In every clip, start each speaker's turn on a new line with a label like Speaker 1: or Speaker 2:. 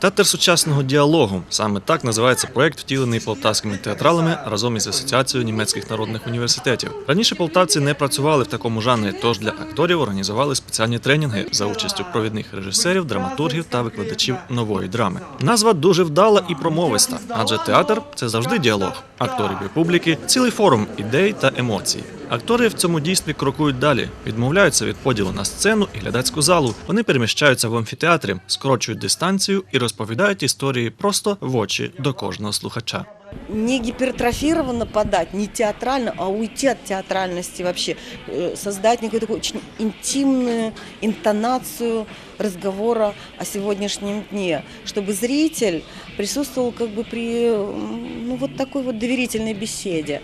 Speaker 1: Театр сучасного діалогу саме так називається проект, втілений полтавськими театралами разом із асоціацією німецьких народних університетів. Раніше полтавці не працювали в такому жанрі, тож для акторів організували спеціальні тренінги за участю провідних режисерів, драматургів та викладачів нової драми. Назва дуже вдала і промовиста, адже театр це завжди діалог акторів і публіки, цілий форум ідей та емоцій. Актори в цьому дійстві крокують далі, відмовляються від поділу на сцену і глядацьку залу. Вони переміщаються в амфітеатрі, скорочують дистанцію і розповідають історії просто в очі до кожного слухача.
Speaker 2: не гипертрофированно подать, не театрально, а уйти от театральности вообще, Э, создать некую такую очень интимную интонацию разговора о сегодняшнем дне, чтобы зритель присутствовал как бы при м, ну, вот такой вот доверительной беседе.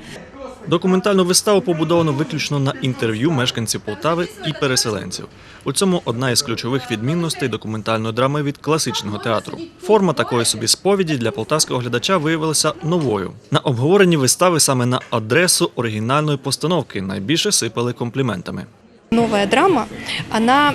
Speaker 1: Документальну виставу побудовано виключно на інтерв'ю мешканців Полтави і переселенців. У цьому одна із ключових відмінностей документальної драми від класичного театру. Форма такої собі сповіді для полтавського глядача виявилася новою. На обговоренні вистави саме на адресу оригінальної постановки найбільше сипали компліментами.
Speaker 3: Новая драма, она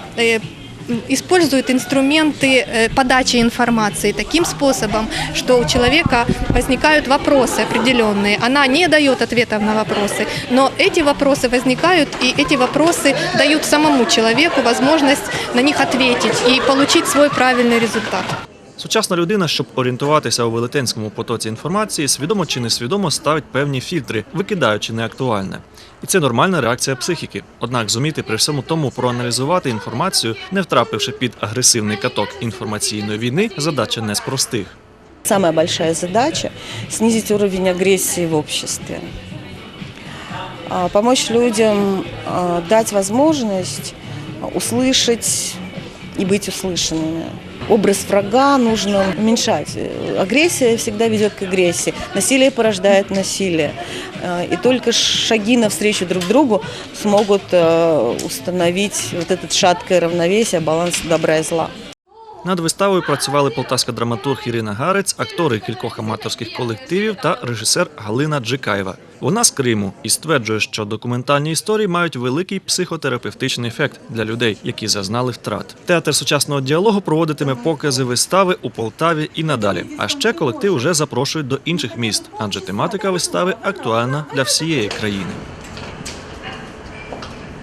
Speaker 3: м, использует инструменты э, подачи информации таким способом, что у человека возникают вопросы определенные. Она не дает ответов на вопросы, но эти вопросы возникают, и эти вопросы дают самому человеку возможность на них ответить и получить свой правильный результат.
Speaker 1: Сучасна людина, щоб орієнтуватися у велетенському потоці інформації, свідомо чи несвідомо ставить певні фільтри, викидаючи неактуальне. І це нормальна реакція психіки. Однак зуміти при всьому тому проаналізувати інформацію, не втрапивши під агресивний каток інформаційної війни, задача не з простих.
Speaker 2: Самая большая задача – снизить уровень агрессии в обществе. А, Помочь людям а, дать возможность услышать и быть услышанными. Образ врага нужно уменьшать. Э, Агрессия всегда ведет к агрессии. Насилие порождает насилие. Э, И только шаги навстречу друг другу смогут э, установить вот этот шаткое равновесие, баланс добра и зла.
Speaker 1: Над виставою працювали полтавська драматург Ірина Гарець, актори кількох аматорських колективів та режисер Галина Джикаєва. Вона з Криму і стверджує, що документальні історії мають великий психотерапевтичний ефект для людей, які зазнали втрат. Театр сучасного діалогу проводитиме покази вистави у Полтаві і надалі. А ще колектив уже запрошують до інших міст, адже тематика вистави актуальна для всієї країни.